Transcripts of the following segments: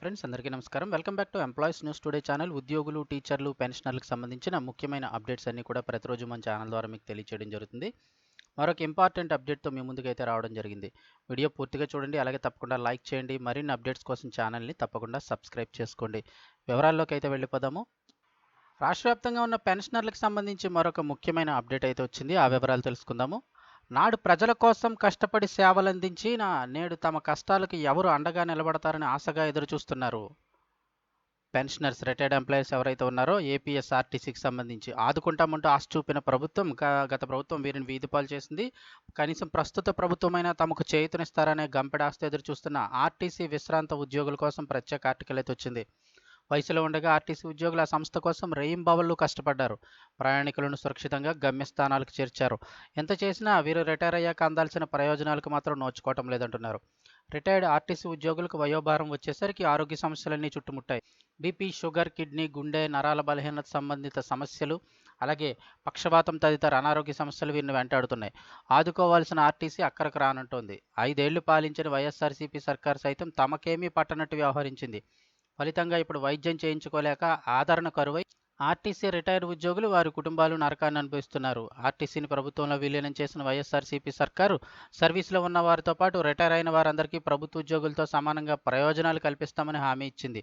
Friends అందరికీ నమస్కారం. Welcome back to employees news today channel. ఉద్యోగులు టీచర్లు పెన్షనర్లకు సంబంధించిన ముఖ్యమైన అప్డేట్స్ అన్ని కూడా ప్రతిరోజు మన ఛానల్ ద్వారా మీకు తెలియచేయడం జరుగుతుంది. మరొక ఇంపార్టెంట్ అప్డేట్తో మీ ముందుకైతే రావడం జరిగింది. వీడియో పూర్తిగా చూడండి అలాగే తప్పకుండా లైక్ చేయండి. మరిన్ని అప్డేట్స్ కోసం ఛానల్ని తప్పకుండా సబ్స్క్రైబ్ చేసుకోండి. వివరాల్లోకి అయితే వెళ్ళిపోదాము. రాష్ట్ర వ్యాప్తంగా ఉన్న పెన్షనర్లకు సంబంధించి మరొక ముఖ్యమైన అప్డేట్ అయితే వచ్చింది. ఆ వివరాలు తెలుసుకుందాము. నాడు ప్రజల కోసం కష్టపడి సేవలందించిన నేడు తమ కష్టాలకు ఎవరు అండగా నిలబడతారని ఆశగా ఎదురుచూస్తున్నారు. పెన్షనర్స్ రిటైర్డ్ ఎంప్లాయీస్ ఎవరైతే ఉన్నారో ఏపీఎస్ఆర్టీసీకి సంబంధించి ఆదుకుంటామంటూ ఆశ చూపిన ప్రభుత్వం గత ప్రభుత్వం వీరిని వీధిపాలు చేసింది. కనీసం ప్రస్తుత ప్రభుత్వమైనా తమకు చేయుతనిస్తారనే గంపెడ ఆస్తి ఎదురు చూస్తున్న ఆర్టీసీ విశ్రాంత ఉద్యోగుల కోసం ప్రత్యేక ఆర్టికల్ అయితే వచ్చింది. వయసులో ఉండగా ఆర్టీసీ ఉద్యోగుల ఆ సంస్థ కోసం రెయింబవళ్ళు కష్టపడ్డారు. ప్రయాణికులను సురక్షితంగా గమ్యస్థానాలకు చేర్చారు. ఎంత చేసినా వీరు రిటైర్ అయ్యాక అందాల్సిన ప్రయోజనాలకు మాత్రం నోచుకోవటం లేదంటున్నారు. రిటైర్డ్ ఆర్టీసీ ఉద్యోగులకు వయోభారం వచ్చేసరికి ఆరోగ్య సమస్యలన్నీ చుట్టుముట్టాయి. బీపీ షుగర్ కిడ్నీ గుండె నరాల బలహీనత సంబంధిత సమస్యలు అలాగే పక్షపాతం తదితర అనారోగ్య సమస్యలు వీరిని వెంటాడుతున్నాయి. ఆదుకోవాల్సిన ఆర్టీసీ అక్కడికి రానంటోంది. ఐదేళ్ళు పాలించిన వైఎస్ఆర్సీపీ సర్కార్ సైతం తమకేమీ పట్టనట్టు వ్యవహరించింది. ఫలితంగా ఇప్పుడు వైద్యం చేయించుకోలేక ఆదరణ కరువై ఆర్టీసీ రిటైర్డ్ ఉద్యోగులు వారి కుటుంబాలు నరకాన్ని అనుభవిస్తున్నారు. ఆర్టీసీని ప్రభుత్వంలో విలీనం చేసిన వైఎస్ఆర్సీపీ సర్కారు సర్వీసులో ఉన్న వారితో పాటు రిటైర్ అయిన వారందరికీ ప్రభుత్వ ఉద్యోగులతో సమానంగా ప్రయోజనాలు కల్పిస్తామని హామీ ఇచ్చింది.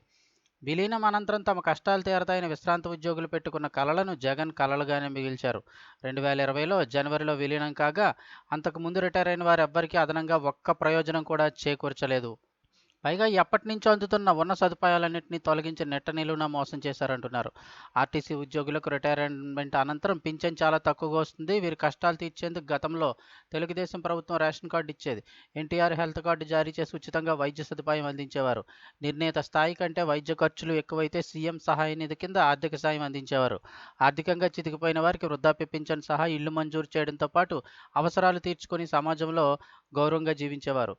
విలీనం అనంతరం తమ కష్టాలు తీరతాయని విశ్రాంత ఉద్యోగులు పెట్టుకున్న కలలను జగన్ కలలుగానే మిగిల్చారు. రెండు వేల ఇరవైలో జనవరిలో విలీనం కాగా అంతకుముందు రిటైర్ అయిన వారెవ్వరికీ అదనంగా ఒక్క ప్రయోజనం కూడా చేకూర్చలేదు. పైగా ఎప్పటి నుంచో అందుతున్న ఉన్న సదుపాయాలన్నింటినీ తొలగించి నెట్ట నిలువున మోసం చేశారంటున్నారు. ఆర్టీసీ ఉద్యోగులకు రిటైర్మెంట్ అనంతరం పింఛన్ చాలా తక్కువగా వస్తుంది. వీరి కష్టాలు తీర్చేందుకు గతంలో తెలుగుదేశం ప్రభుత్వం రేషన్ కార్డు ఇచ్చేది. ఎన్టీఆర్ హెల్త్ కార్డు జారీ చేసి ఉచితంగా వైద్య సదుపాయం అందించేవారు. నిర్ణీత స్థాయి కంటే వైద్య ఖర్చులు ఎక్కువైతే సీఎం సహాయ నిధి కింద ఆర్థిక సాయం అందించేవారు. ఆర్థికంగా చితికిపోయిన వారికి వృద్ధాప్య పింఛన్ సహా ఇల్లు మంజూరు చేయడంతో పాటు అవసరాలు తీర్చుకొని సమాజంలో గౌరవంగా జీవించేవారు.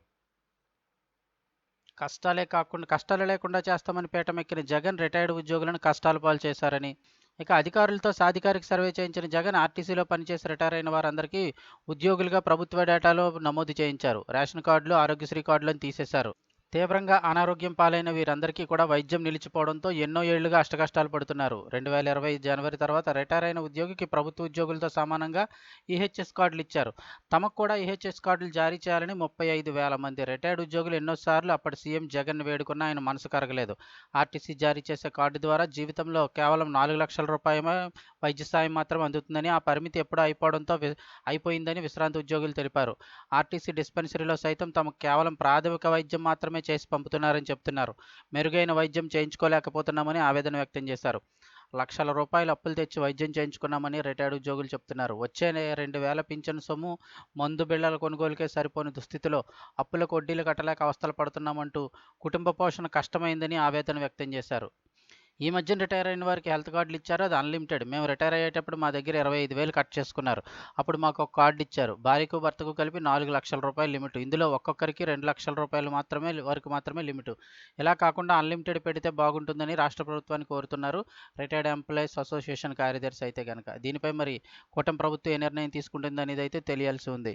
కష్టాలే కాకుండా కష్టాలు లేకుండా చేస్తామని పీటమెక్కిన జగన్ రిటైర్డ్ ఉద్యోగులను కష్టాల పాలు చేశారని. ఇక అధికారులతో సాధికారిక సర్వే చేయించిన జగన్ ఆర్టీసీలో పనిచేసి రిటైర్ అయిన వారందరికీ ఉద్యోగులుగా ప్రభుత్వ డేటాలో నమోదు చేయించారు. రేషన్ కార్డులు ఆరోగ్యశ్రీ కార్డులను తీసేశారు. తీవ్రంగా అనారోగ్యం పాలైన వీరందరికీ కూడా వైద్యం నిలిచిపోవడంతో ఎన్నో ఏళ్ళుగా అష్టకష్టాలు పడుతున్నారు. రెండు వేల ఇరవై జనవరి తర్వాత రిటైర్ అయిన ఉద్యోగికి ప్రభుత్వ ఉద్యోగులతో సమానంగా ఈహెచ్ఎస్ కార్డులు ఇచ్చారు. తమకు కూడా ఈహెచ్ఎస్ కార్డులు జారీ చేయాలని ముప్పై ఐదు వేల మంది రిటైర్డ్ ఉద్యోగులు ఎన్నోసార్లు అప్పటి సీఎం జగన్ వేడుకున్నా ఆయన మనసు కరగలేదు. ఆర్టీసీ జారీ చేసే కార్డు ద్వారా జీవితంలో కేవలం నాలుగు లక్షల రూపాయలే వైద్య సాయం మాత్రం అందుతుందని ఆ పరిమితి ఎప్పుడో అయిపోవడంతో అయిపోయిందని విశ్రాంతి ఉద్యోగులు తెలిపారు. ఆర్టీసీ డిస్పెన్సరీలో సైతం తమకు కేవలం ప్రాథమిక వైద్యం మాత్రమే చేసి పంపుతున్నారని చెప్తున్నారు. మెరుగైన వైద్యం చేయించుకోలేకపోతున్నామని ఆవేదన వ్యక్తం చేశారు. లక్షల రూపాయలు అప్పులు తెచ్చి వైద్యం చేయించుకున్నామని రిటైర్డ్ ఉద్యోగులు చెప్తున్నారు. వచ్చే రెండు వేల పింఛను సొమ్ము మందు బిళ్ళల కొనుగోలుకే సరిపోని దుస్థితిలో అప్పులకు వడ్డీలు కట్టలేక అవస్థలు పడుతున్నామంటూ కుటుంబ పోషణ కష్టమైందని ఆవేదన వ్యక్తం చేశారు. ఈ మధ్య రిటైర్ అయిన వారికి హెల్త్ కార్డులు ఇచ్చారు అది అన్లిమిటెడ్. మేము రిటైర్ అయ్యేటప్పుడు మా దగ్గర ఇరవై ఐదు వేలు కట్ చేసుకున్నారు. అప్పుడు మాకు ఒక కార్డు ఇచ్చారు. భార్యకు భర్తకు కలిపి నాలుగు లక్షల రూపాయలు లిమిట్. ఇందులో ఒక్కొక్కరికి రెండు లక్షల రూపాయలు మాత్రమే వరకు మాత్రమే లిమిట్. ఇలా కాకుండా అన్లిమిటెడ్ పెడితే బాగుంటుందని రాష్ట్ర ప్రభుత్వాన్ని కోరుతున్నారు. రిటైర్డ్ ఎంప్లాయీస్ అసోసియేషన్ కార్యదర్శి అయితే కనుక దీనిపై మరి కూటమి ప్రభుత్వం ఏ నిర్ణయం తీసుకుంటుంది అనేది అయితే తెలియాల్సి ఉంది.